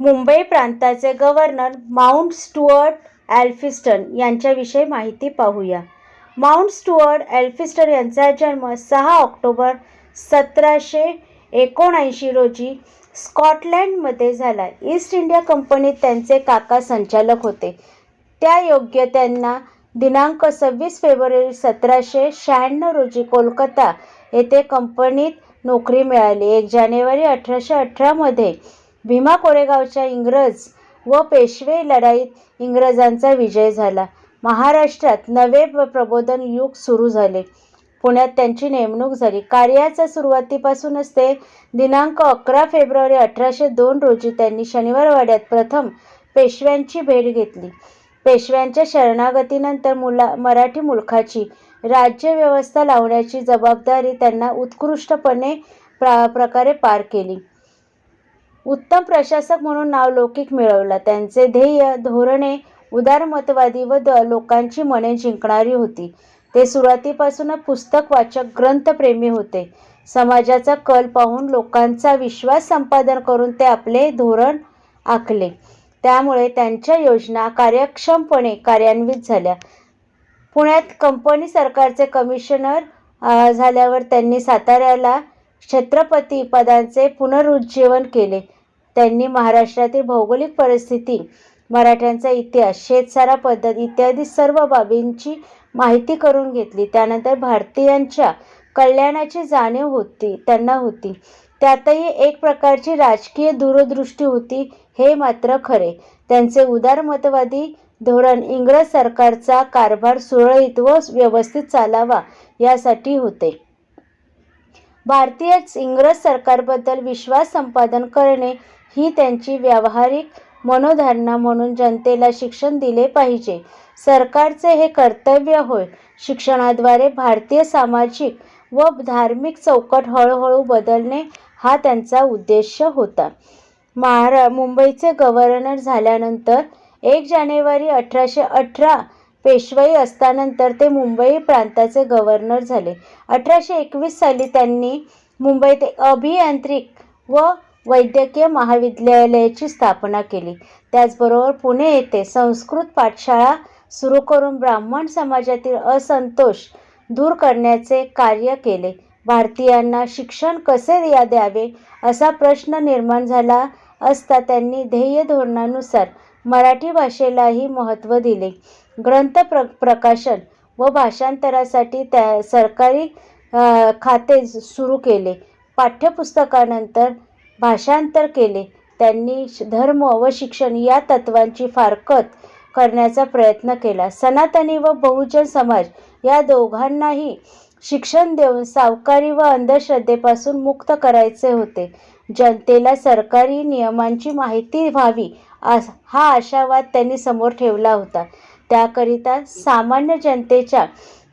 मुंबई प्रांताचे governor Mount Stuart Elphinstone यांच्याविषयी माहिती पाहूया. माउंट स्टुअर्ट ॲल्फिस्टन यांचा जन्म सहा ऑक्टोबर सतराशे एकोणऐंशी रोजी स्कॉटलँडमध्ये झाला. ईस्ट इंडिया कंपनीत त्यांचे काका संचालक होते. त्यायोग्य त्यांना दिनांक सव्वीस फेब्रुवारी सतराशे शहाण्णव रोजी कोलकाता येथे कंपनीत नोकरी मिळाली. एक जानेवारी अठराशे अठरामध्ये भीमा कोरेगावच्या इंग्रज व पेशवे लढाईत इंग्रजांचा विजय झाला. महाराष्ट्रात नवे प्रबोधन युग सुरू झाले. पुण्यात त्यांची नेमणूक झाली. कार्याच्या सुरुवातीपासूनच ते दिनांक अकरा फेब्रुवारी अठराशे दोन रोजी त्यांनी शनिवारवाड्यात प्रथम पेशव्यांची भेट घेतली. पेशव्यांच्या शरणागतीनंतर मुला मराठी मुलखाची राज्यव्यवस्था लावण्याची जबाबदारी त्यांना उत्कृष्टपणे प्रा प्रकारे पार केली. उत्तम प्रशासक म्हणून नावलौकिक मिळवला. त्यांचे ध्येय धोरणे उदारमतवादी व द लोकांची मने जिंकणारी होती. ते सुरुवातीपासूनच पुस्तक वाचक ग्रंथप्रेमी होते. समाजाचा कल पाहून लोकांचा विश्वास संपादन करून ते आपले धोरण आखले. त्यामुळे त्यांच्या योजना कार्यक्षमपणे कार्यान्वित झाल्या. पुण्यात कंपनी सरकारचे कमिशनर झाल्यावर त्यांनी साताऱ्याला छत्रपती पदांचे पुनरुज्जीवन केले. त्यांनी महाराष्ट्रातील भौगोलिक परिस्थिती मराठ्यांचा इतिहास शेतसारा पद्धत इत्यादी सर्व बाबींची माहिती करून घेतली. त्यानंतर भारतीयांच्या कल्याणाची जाणीव होती त्यांना होती. त्यातही एक प्रकारची राजकीय दूरदृष्टी होती हे मात्र खरे. त्यांचे उदारमतवादी धोरण इंग्रज सरकारचा कारभार सुरळीत व व्यवस्थित चालावा यासाठी होते. भारतीय इंग्रज सरकारबद्दल विश्वास संपादन करणे ही त्यांची व्यावहारिक मनोधारणा म्हणून जनतेला शिक्षण दिले पाहिजे. सरकारचे हे कर्तव्य होय. शिक्षणाद्वारे भारतीय सामाजिक व धार्मिक चौकट हळूहळू बदलणे हा त्यांचा उद्देश होता. महारा मुंबईचे गव्हर्नर झाल्यानंतर एक जानेवारी अठराशे अठरा पेशवाई असतानंतर ते मुंबई प्रांताचे गव्हर्नर झाले. अठराशे एकवीस साली त्यांनी मुंबईत अभियांत्रिक व वैद्यकीय महाविद्यालयाची स्थापना केली. त्याचबरोबर पुणे येथे संस्कृत पाठशाळा सुरू करून ब्राह्मण समाजातील असंतोष दूर करण्याचे कार्य केले. भारतीयांना शिक्षण कसे या द्यावे असा प्रश्न निर्माण झाला असता त्यांनी ध्येय धोरणानुसार मराठी भाषेलाही महत्त्व दिले. ग्रंथ प्र प्रकाशन व भाषांतरासाठी त्या सरकारी खाते सुरू केले. पाठ्यपुस्तकानंतर भाषांतर केले. त्यांनी श- धर्म व शिक्षण या तत्वांची फारकत करण्याचा प्रयत्न केला. सनातनी व बहुजन समाज या दोघांनाही शिक्षण देऊन सावकारी व अंधश्रद्धेपासून मुक्त करायचे होते. जनतेला सरकारी नियमांची माहिती व्हावी आस- हा आशावाद त्यांनी समोर ठेवला होता. त्याकरिता सामान्य जनतेच्या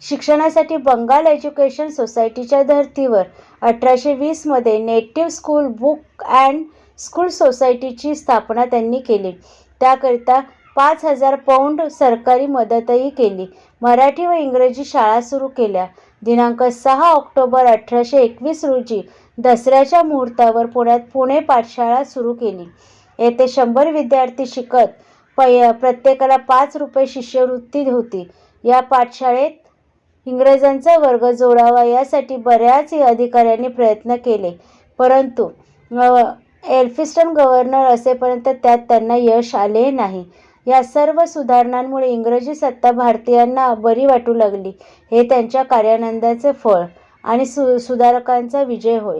शिक्षणासाठी बंगाल एज्युकेशन सोसायटीच्या धर्तीवर अठराशे वीसमध्ये native school book and school सोसायटीची स्थापना त्यांनी केली. त्याकरिता पाच हजार पौंड सरकारी मदतही केली. मराठी व इंग्रजी शाळा सुरू केल्या. दिनांक सहा ऑक्टोबर अठराशे एकवीस रोजी दसऱ्याच्या मुहूर्तावर पुण्यात पुणे पाठशाळा सुरू केली. येथे शंभर विद्यार्थी शिकत पै प्रत्येकाला पाच रुपये शिष्यवृत्ती होती. या पाठशाळेत इंग्रजांचा वर्ग जोडावा यासाठी बऱ्याच अधिकाऱ्यांनी प्रयत्न केले. परंतु एल्फिस्टन गव्हर्नर असेपर्यंत त्यात त्यांना यश आले नाही. या सर्व सुधारणांमुळे इंग्रजी सत्ता भारतीयांना बरी वाटू लागली. हे त्यांच्या कार्यानंदाचे फळ आणि सु सुधारकांचा विजय होय.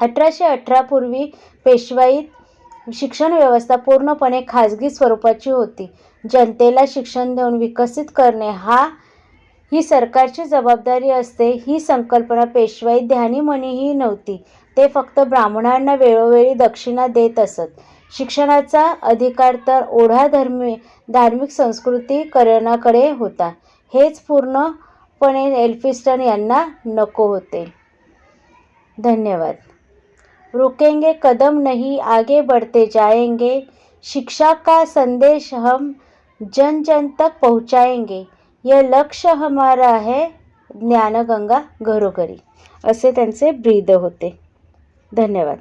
अठराशे अठरापूर्वी पेशवाईत शिक्षण व्यवस्था पूर्णपणे खाजगी स्वरूपाची होती. जनतेला शिक्षण देऊन विकसित करणे हा ही सरकारची जबाबदारी असते ही संकल्पना पेशवाई ध्यानीमनीही नव्हती. ते फक्त ब्राह्मणांना वेळोवेळी दक्षिणा देत असत. शिक्षणाचा अधिकार तर ओढा धर्मी धार्मिक संस्कृतीकरणाकडे होता. हेच पूर्णपणे एल्फिस्टन यांना नको होते. धन्यवाद. रुकेंगे कदम नहीं आगे बढ़ते जाएंगे शिक्षा का संदेश हम जन जन तक पहुंचाएंगे यह लक्ष्य हमारा है ज्ञानगंगा घरोघरी. असे त्यांचे ब्रीद होते. धन्यवाद.